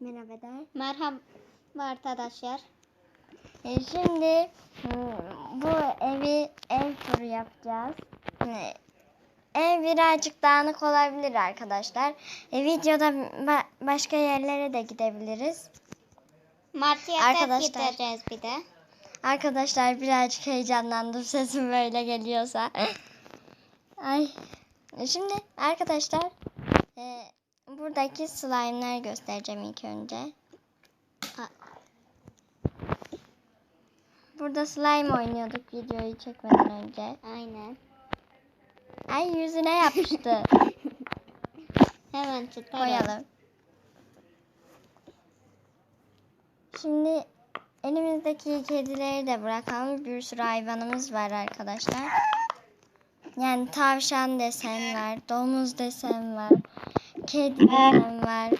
Merhaba der. Merhaba arkadaşlar. E, şimdi hmm, bu evi ev turu yapacağız. Ev birazcık dağınık olabilir arkadaşlar. E, videoda ba- başka yerlere de gidebiliriz. Martı'ya Arkadaşlar. gideceğiz bir de. Arkadaşlar birazcık heyecanlandım sesim böyle geliyorsa. Ay. E, Şimdi arkadaşlar e, buradaki slime'lar göstereceğim ilk önce. Burada slime oynuyorduk videoyu çekmeden önce. Aynen. Ay yüzüne yapıştı. Hemen çıkaralım. Koyalım. Şimdi elimizdeki kedileri de bırakalım. Bir sürü hayvanımız var arkadaşlar. Yani tavşan desen var, domuz desen var, kedi desen var.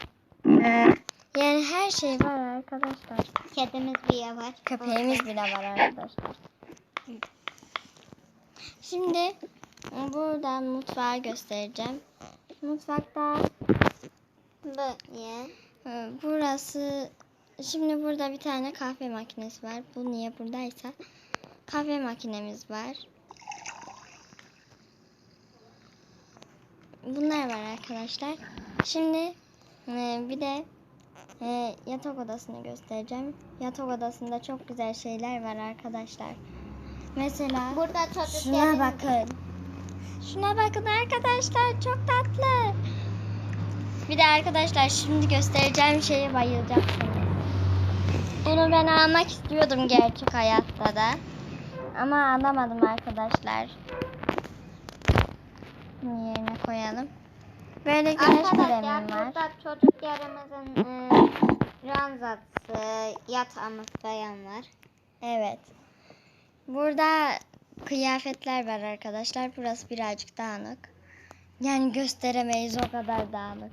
Yani her şey var arkadaşlar. Kedimiz bir var. Köpeğimiz bile var arkadaşlar. Şimdi buradan mutfağı göstereceğim. Mutfakta Böyle. Ee, Burası şimdi burada bir tane kahve makinesi var. Bu niye buradaysa kahve makinemiz var. Bunlar var arkadaşlar. Şimdi e, bir de e, yatak odasını göstereceğim. Yatak odasında çok güzel şeyler var arkadaşlar. Mesela Burada Şuna bakın. Şuna bakın arkadaşlar çok tatlı. Bir de arkadaşlar şimdi göstereceğim şeye bayılacaksınız. Bunu ben almak istiyordum gerçek hayatta da. Ama alamadım arkadaşlar. Bunu yerine koyalım. Böyle güneş kremim var. çocuklarımızın e, ranzası, yatağımız falan var. Evet. Burada kıyafetler var arkadaşlar. Burası birazcık dağınık. Yani gösteremeyiz o kadar dağınık.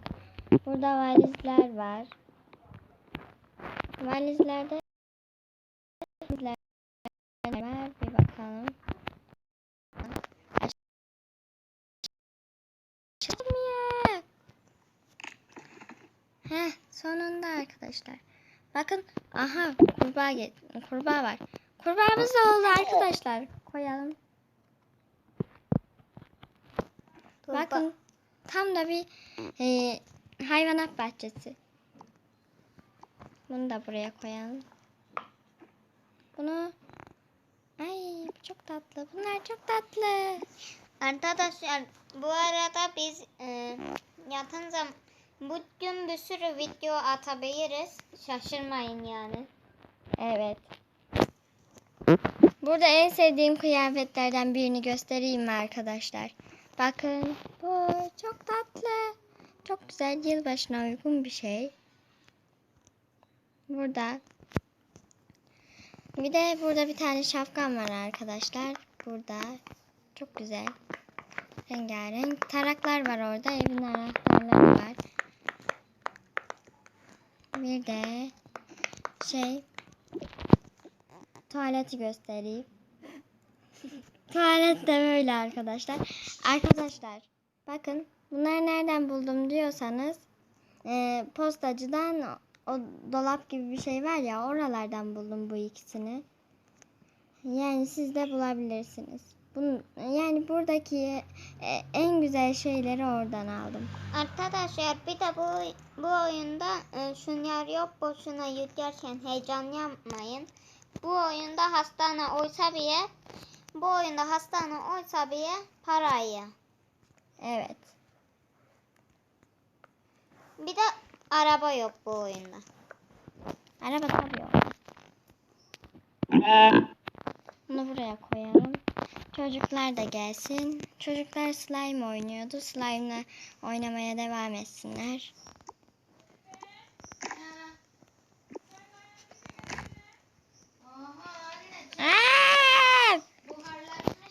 Burada valizler var. Valizlerde valizler var. Bir bakalım. Açılmıyor. Heh, sonunda arkadaşlar. Bakın, aha kurbağa get kurbağa var. Kurbağamız da oldu arkadaşlar. Koyalım. Bakın tam da bir e, hayvanat bahçesi. Bunu da buraya koyalım. Bunu Ay bu çok tatlı. Bunlar çok tatlı. Arkadaşlar bu arada biz e, yatın zaman bugün bir sürü video atabiliriz. Şaşırmayın yani. Evet. Burada en sevdiğim kıyafetlerden birini göstereyim mi arkadaşlar? Bakın bu çok tatlı. Çok güzel yılbaşına uygun bir şey. Burada. Bir de burada bir tane şapkam var arkadaşlar. Burada. Çok güzel. Rengarenk. Taraklar var orada. Evin anahtarları var. Bir de şey tuvaleti göstereyim. Tuvalet de böyle arkadaşlar. Arkadaşlar bakın bunları nereden buldum diyorsanız e, postacıdan o dolap gibi bir şey var ya oralardan buldum bu ikisini. Yani siz de bulabilirsiniz. Bunun, yani buradaki e, en güzel şeyleri oradan aldım. Arkadaşlar bir de bu bu oyunda e, şunlar yok boşuna yüklerken heyecan yapmayın. Bu oyunda hastane oysa bile bu oyunda hastane oysa bile parayı. Evet. Bir de araba yok bu oyunda. Araba tabii yok. Bunu buraya koyalım. Çocuklar da gelsin. Çocuklar slime oynuyordu. Slime'la oynamaya devam etsinler.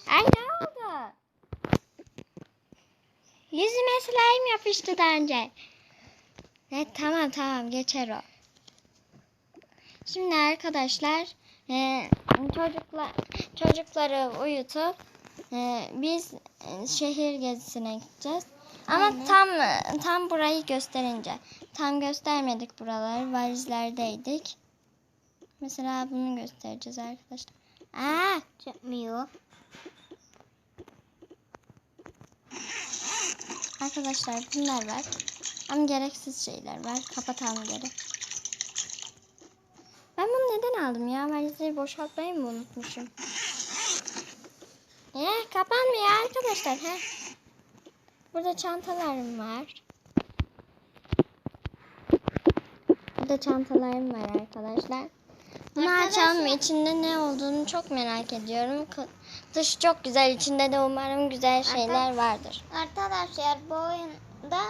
Ay ne oldu? Yüzüme slime yapıştı daha önce. Evet tamam tamam geçer o. Şimdi arkadaşlar e, çocuklar çocukları uyutup e, biz e, şehir gezisine gideceğiz. Ama Aynen. tam tam burayı gösterince tam göstermedik buraları. Valizlerdeydik. Mesela bunu göstereceğiz arkadaşlar. Aa, Çıkmıyor. arkadaşlar bunlar var. Ama gereksiz şeyler var. Kapatalım geri. Ben bunu neden aldım ya? Valizleri boşaltmayı mı unutmuşum? Eh, kapanmıyor arkadaşlar. Heh. Burada çantalarım var. Burada çantalarım var arkadaşlar. Bunu açalım. İçinde ne olduğunu çok merak ediyorum. Dışı çok güzel. İçinde de umarım güzel şeyler vardır. Arkadaşlar bu oyunda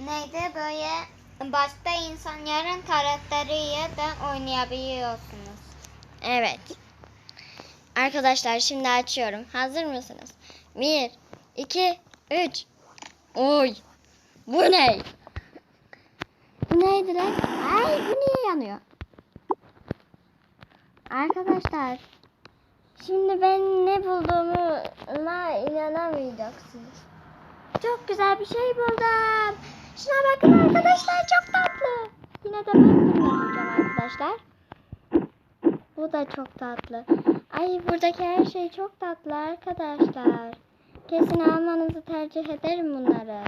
neydi böyle başta insanların karakteriyle de oynayabiliyorsunuz. Evet. Arkadaşlar şimdi açıyorum. Hazır mısınız? Bir, iki, üç. Oy. Bu ne? Bu neydi lan? Ay bu niye yanıyor? Arkadaşlar. Şimdi ben ne bulduğuma inanamayacaksınız. Çok güzel bir şey buldum. Şuna bakın arkadaşlar çok tatlı. Yine de ben bunu arkadaşlar. Bu da çok tatlı. Ay buradaki her şey çok tatlı arkadaşlar. Kesin almanızı tercih ederim bunları.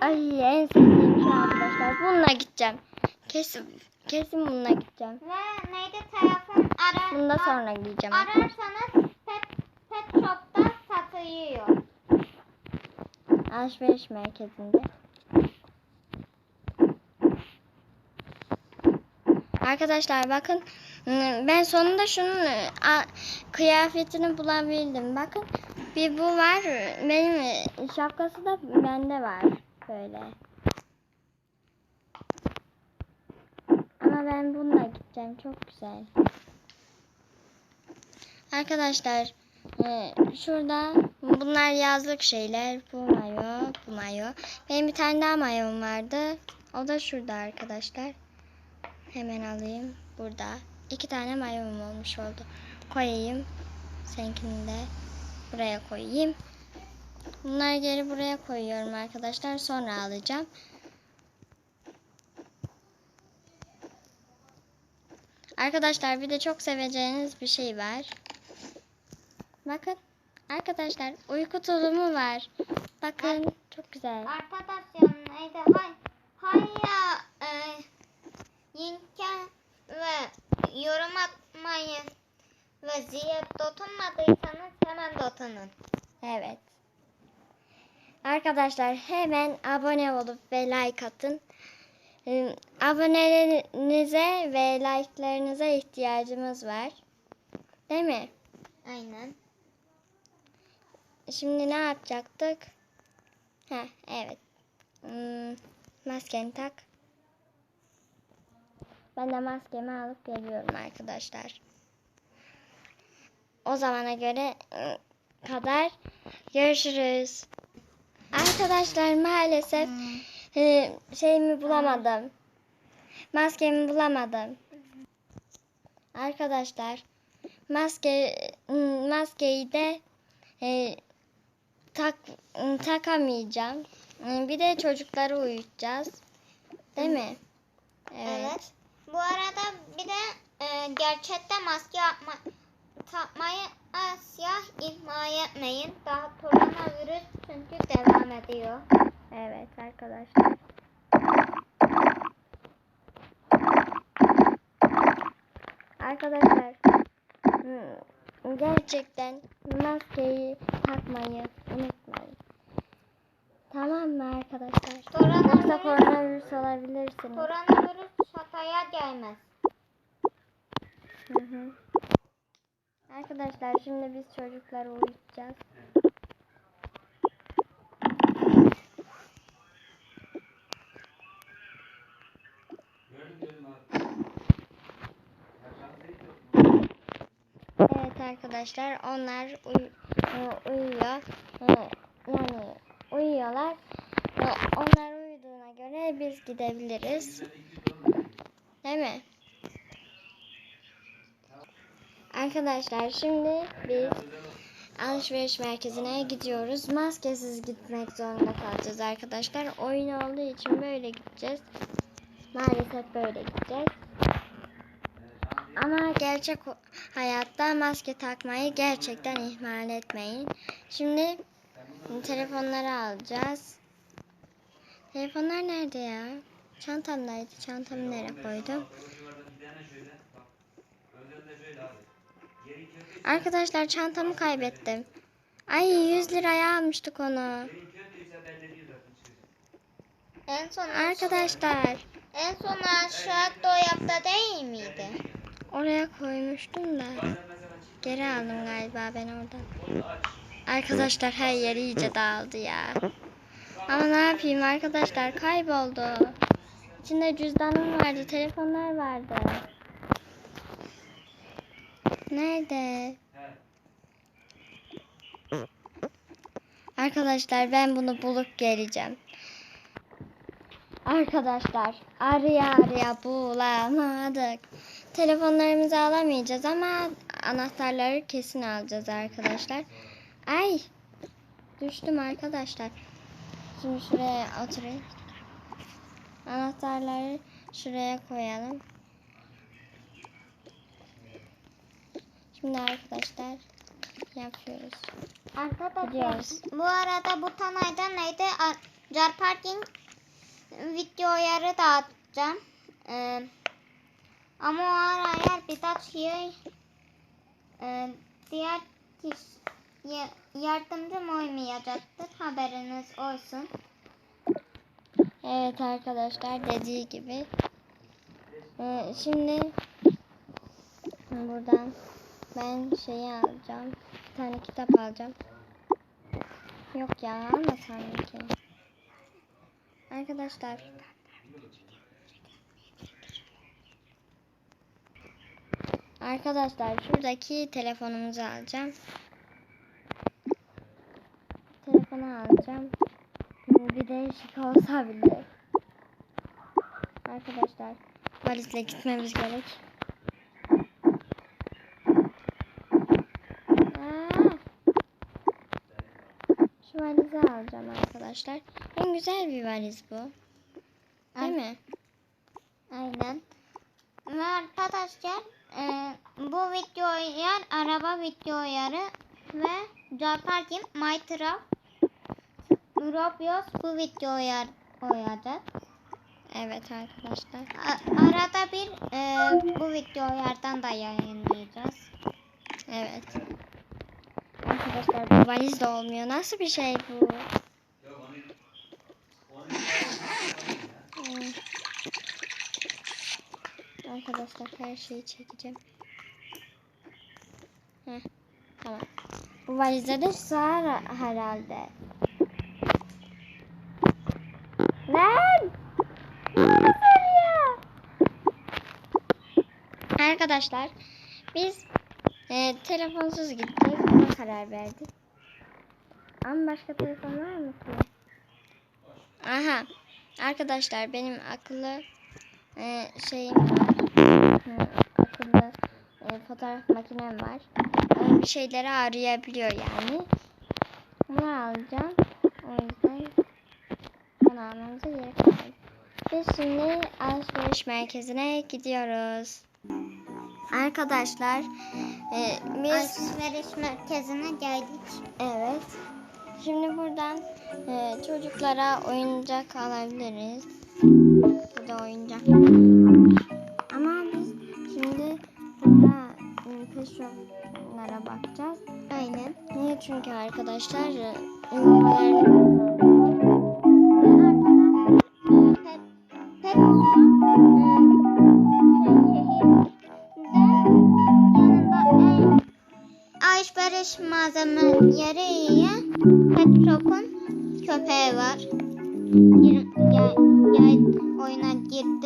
Ay en sevdiğim şey arkadaşlar. Bununla gideceğim. Kesin kesin bununla gideceğim. Ve neydi telefon arar, Bunu da sonra giyeceğim. ararsanız pet, pet shop'ta satılıyor. Alışveriş merkezinde. Arkadaşlar bakın ben sonunda şunun e, kıyafetini bulabildim. Bakın bir bu var. Benim e, şapkası da bende var. Böyle. Ama ben bununla gideceğim. Çok güzel. Arkadaşlar e, şurada bunlar yazlık şeyler. Bu mayo, bu mayo. Benim bir tane daha mayom vardı. O da şurada arkadaşlar. Hemen alayım. Burada. İki tane mayom olmuş oldu. Koyayım. Seninkini de buraya koyayım. Bunları geri buraya koyuyorum arkadaşlar. Sonra alacağım. Arkadaşlar bir de çok seveceğiniz bir şey var. Bakın arkadaşlar uyku tulumu var. Bakın çok güzel. Arkadaşlar neydi? Hay, hayya e, linke ve yorum atmayı ve zile dokunmadıysanız hemen dokunun. Evet. Arkadaşlar hemen abone olup ve like atın. Ee, Abonelerinize ve like'larınıza ihtiyacımız var. Değil mi? Aynen. Şimdi ne yapacaktık? Ha, evet. Hmm, maskeni tak. Ben de maskemi alıp geliyorum arkadaşlar. O zamana göre ıı, kadar görüşürüz. Arkadaşlar maalesef e, şeyimi bulamadım. Maskemi bulamadım. Arkadaşlar maske ıı, maskeyi de e, tak ıı, takamayacağım. Bir de çocukları uyutacağız. Değil mi? Evet. Bu arada bir de e, gerçekte maske yapma, takmayı asla ihmal etmeyin. Daha koronavirüs çünkü devam ediyor. Evet arkadaşlar. Arkadaşlar hmm, gerçekten maskeyi takmayı unutmayın. Tamam mı arkadaşlar? Yoksa Koronavirüs, koronavirüs olabilirsiniz. koronavirüs şakaya gelmez. Hı hı. Arkadaşlar şimdi biz çocukları uyutacağız. Evet arkadaşlar onlar uy- e, uyuyor. E, Yani uyuyorlar. E, Onlar uyuduğuna göre biz gidebiliriz. Değil mi? Arkadaşlar şimdi biz alışveriş merkezine gidiyoruz. Maskesiz gitmek zorunda kalacağız arkadaşlar. Oyun olduğu için böyle gideceğiz. Maalesef böyle gideceğiz. Ama gerçek hayatta maske takmayı gerçekten ihmal etmeyin. Şimdi telefonları alacağız. Telefonlar nerede ya? Çantamdaydı. Çantamı nereye koydum? Arkadaşlar çantamı kaybettim. Ay 100 liraya almıştık onu. En son Arkadaşlar en son aşağı dolapta değil miydi? oraya koymuştum da. Geri aldım galiba ben oradan. Arkadaşlar her yer iyice dağıldı ya. Ama ne yapayım arkadaşlar kayboldu. İçinde cüzdanım vardı, telefonlar vardı. Nerede? Arkadaşlar ben bunu bulup geleceğim. Arkadaşlar araya araya bulamadık. Telefonlarımızı alamayacağız ama anahtarları kesin alacağız arkadaşlar. Ay düştüm arkadaşlar. Şimdi şuraya oturayım. Anahtarları şuraya koyalım. Şimdi arkadaşlar yapıyoruz. Arkadaşlar Gidiyoruz. bu arada bu tanayda neydi? Ar- Car Parking videoları da atacağım. Ee, ama o araya birkaç şey e, diğer kişi yardımcım olmayacaktır. Haberiniz olsun. Evet arkadaşlar dediği gibi. Ee, şimdi buradan ben şeyi alacağım. Bir tane kitap alacağım. Yok ya ama sanki. Arkadaşlar. Arkadaşlar şuradaki telefonumuzu alacağım. Telefonu alacağım. Bir değişik olsa bile. Arkadaşlar valizle gitmemiz gerek. Aa! Şu valizi alacağım arkadaşlar. En güzel bir valiz bu. Değil mi? Aynen. Ve arkadaşlar e, bu videoya araba videoları ve Car Parking, Minecraft, Roblox bu videoya koyacak. Evet arkadaşlar. A- arada bir e, bu videolardan da yayınlayacağız. Evet. Arkadaşlar bu valiz de olmuyor. Nasıl bir şey bu? Arkadaşlar her şeyi çekeceğim. Heh, tamam. Bu valize de sığar herhalde. Arkadaşlar biz e, telefonsuz gideceğiz. Buna karar verdik. Ama başka telefon var mı ki? Aha. Arkadaşlar benim akıllı e, şeyim var. Hı, akıllı e, fotoğraf makinem var. O bir şeyleri arayabiliyor yani. Bunu alacağım. O yüzden onu almamıza gerek yok. Biz şimdi alışveriş merkezine gidiyoruz. Arkadaşlar e, biz Alışveriş merkezine geldik. evet şimdi buradan e, çocuklara oyuncak alabiliriz. Burada oyuncak. Ama biz şimdi burada e, pet shop'lara bakacağız. Aynen. Niye? Çünkü arkadaşlar e, ünlüler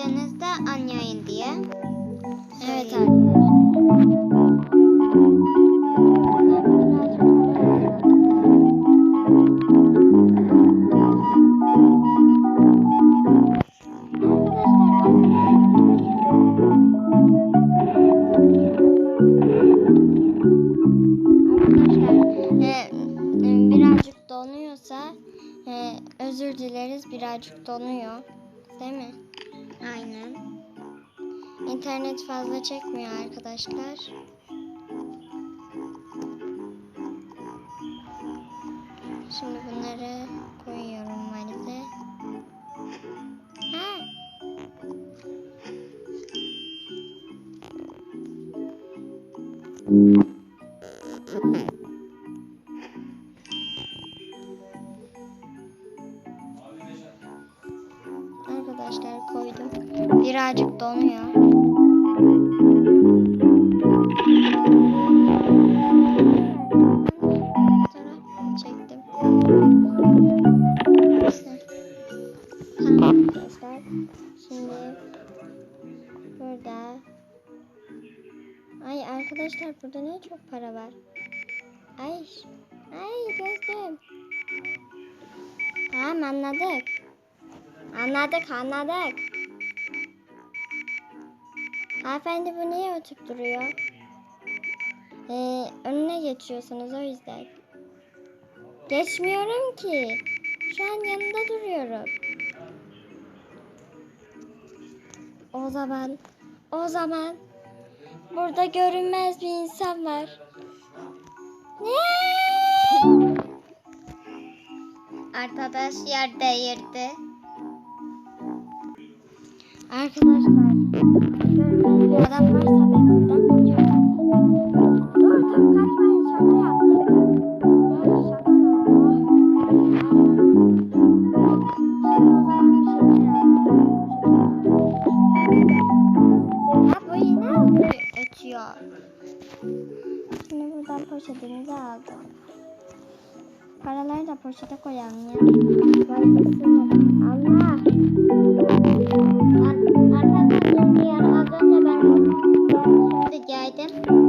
girdiğinizde anlayın diye. İnternet fazla çekmiyor arkadaşlar. Şimdi bunları koyuyorum valize. Ha. Arkadaşlar Şimdi burada Ay arkadaşlar burada ne çok para var. Ay ay gözüm. Tamam anladık. Anladık anladık. Hanımefendi bu niye ötüp duruyor? Ee, önüne geçiyorsunuz o yüzden. Geçmiyorum ki. Şu an yanında duruyorum. O zaman, o zaman burada görünmez bir insan var. Ne? Arkadaş yer değirdi. Arkadaşlar, görünmez bir adam varsa ben buradan kaçıyorum. Dur dur kaçmayın şaka poşetimizi aldık. Paraları da poşete koyalım ya. Allah. Ar- Arkadaşlar az önce ben rica edin.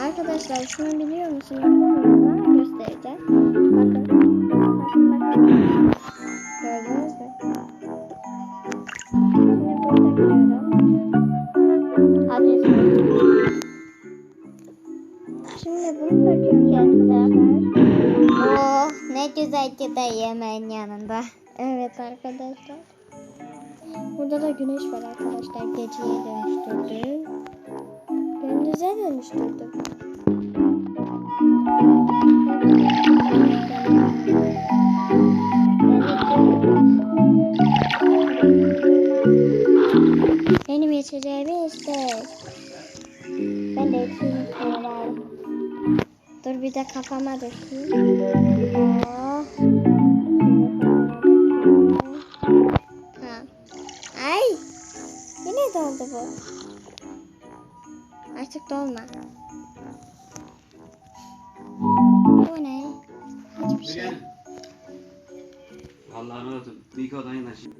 Arkadaşlar şunu biliyor musunuz? Ama göstereceğim. Bakın. Bakın bakın. Gördünüz mü? Şimdi bunu takıyorum. Hadi Şimdi bunu takıyorum. Oh ne güzel de yemeğin yanında. Evet arkadaşlar. Burada da güneş var arkadaşlar. Geceye dönüştürdüm. Gündüze dönüştürdüm. Benim içeceğimi işte. Ben de içeyim. Dur bir de kafama dökeyim. Oh. Dolma. Bu ne? Hiçbir şey. Allah'ını. Bir iki odan yanaşayım.